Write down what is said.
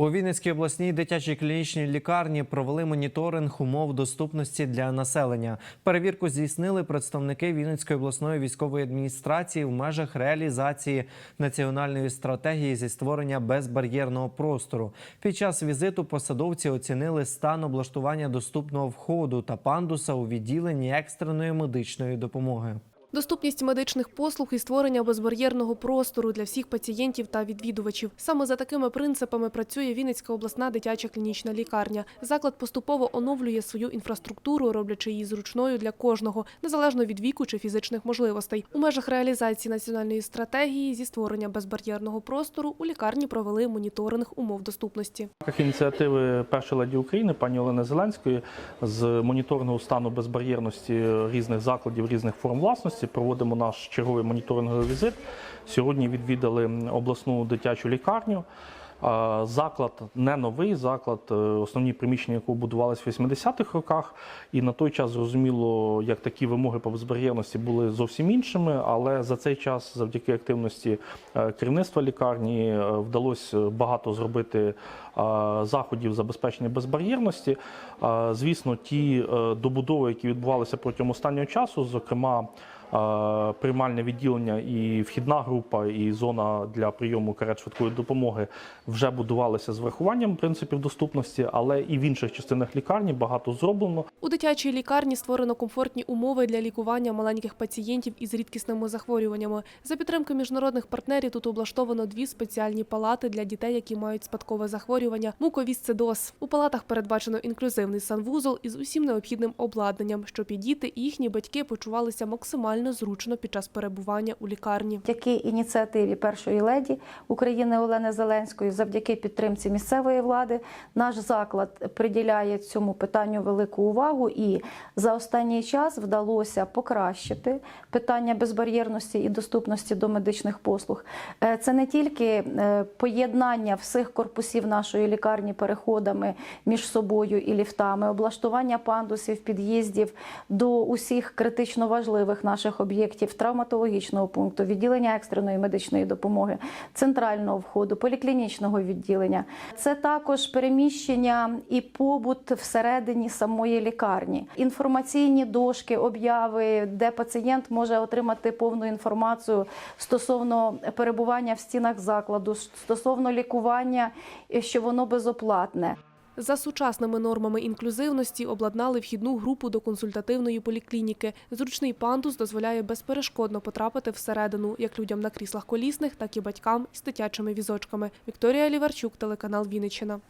У Вінницькій обласній дитячій клінічній лікарні провели моніторинг умов доступності для населення. Перевірку здійснили представники Вінницької обласної військової адміністрації в межах реалізації національної стратегії зі створення безбар'єрного простору. Під час візиту посадовці оцінили стан облаштування доступного входу та пандуса у відділенні екстреної медичної допомоги. Доступність медичних послуг і створення безбар'єрного простору для всіх пацієнтів та відвідувачів. Саме за такими принципами працює Вінницька обласна дитяча клінічна лікарня. Заклад поступово оновлює свою інфраструктуру, роблячи її зручною для кожного, незалежно від віку чи фізичних можливостей. У межах реалізації національної стратегії зі створення безбар'єрного простору у лікарні провели моніторинг умов доступності. Ініціативи першої леді України пані Олени Зеленської з моніторингу стану безбар'єрності різних закладів, різних форм власності проводимо наш черговий моніторинговий візит. Сьогодні відвідали обласну дитячу лікарню. Заклад не новий, заклад, е, основні приміщення, якого будувалися в 80-х роках, і на той час зрозуміло, як такі вимоги по безбар'єрності були зовсім іншими. Але за цей час, завдяки активності е, керівництва лікарні, е, вдалося багато зробити заходів забезпечення безбар'єрності. Звісно, ті добудови, які відбувалися протягом останнього часу, зокрема. Приймальне відділення і вхідна група, і зона для прийому карет швидкої допомоги вже будувалися з врахуванням принципів доступності, але і в інших частинах лікарні багато зроблено. У дитячій лікарні створено комфортні умови для лікування маленьких пацієнтів із рідкісними захворюваннями. За підтримки міжнародних партнерів тут облаштовано дві спеціальні палати для дітей, які мають спадкове захворювання муковісцидоз. У палатах передбачено інклюзивний санвузол із усім необхідним обладнанням, щоб і діти, і їхні батьки почувалися максимально зручно під час перебування у лікарні. Завдяки ініціативі першої леді України Олени Зеленської, завдяки підтримці місцевої влади, наш заклад приділяє цьому питанню велику увагу, і за останній час вдалося покращити питання безбар'єрності і доступності до медичних послуг. Е, Це не тільки е, поєднання всіх корпусів нашої лікарні переходами між собою і ліфтами, облаштування пандусів, під'їздів до усіх критично важливих наших об'єктів травматологічного пункту, відділення екстреної медичної допомоги, центрального входу, поліклінічного відділення. Це також переміщення і побут всередині самої лікарні, інформаційні дошки, обяви, де пацієнт може отримати повну інформацію стосовно перебування в стінах закладу, стосовно лікування, що воно безоплатне. За сучасними нормами інклюзивності обладнали вхідну групу до консультативної поліклініки. Зручний пандус дозволяє безперешкодно потрапити всередину, як людям на кріслах колісних, так і батькам із дитячими візочками. Вікторія Ліварчук, телеканал Вінниччина.